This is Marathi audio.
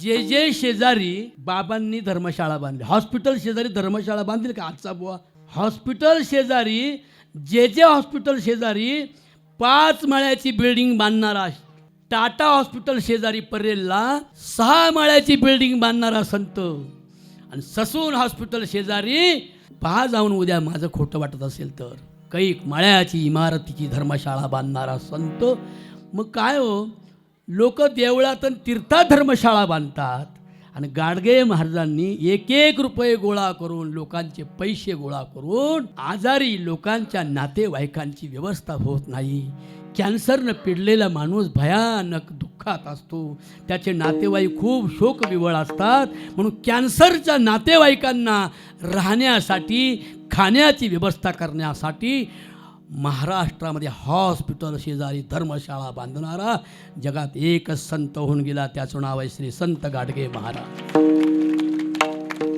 जे जे शेजारी बाबांनी धर्मशाळा बांधली हॉस्पिटल शेजारी धर्मशाळा बांधली का? आजचा बुवा. हॉस्पिटल शेजारी जे जे हॉस्पिटल शेजारी पाच माळ्याची बिल्डिंग बांधणारा टाटा हॉस्पिटल शेजारी परेलला सहा माळ्याची बिल्डिंग बांधणारा संत. आणि ससून हॉस्पिटल शेजारी पहा जाऊन उद्या माझं खोटं वाटत असेल तर. कैक माळ्याची इमारतीची धर्मशाळा बांधणारा संत. मग काय हो? लोक देवळात आणि तीर्थात धर्मशाळा बांधतात आणि गाडगे महाराजांनी एक एक रुपये गोळा करून लोकांचे पैसे गोळा करून आजारी लोकांच्या नातेवाईकांची व्यवस्था होत नाही. कॅन्सरनं पिडलेला माणूस भयानक दुःखात असतो. त्याचे नातेवाईक खूप शोकविवळ असतात. म्हणून कॅन्सरच्या नातेवाईकांना राहण्यासाठी खाण्याची व्यवस्था करण्यासाठी महाराष्ट्रामध्ये हॉस्पिटल शेजारी धर्मशाळा बांधणारा जगात एकच संत होऊन गेला. त्याचं नाव आहे श्री संत गाडगे महाराज.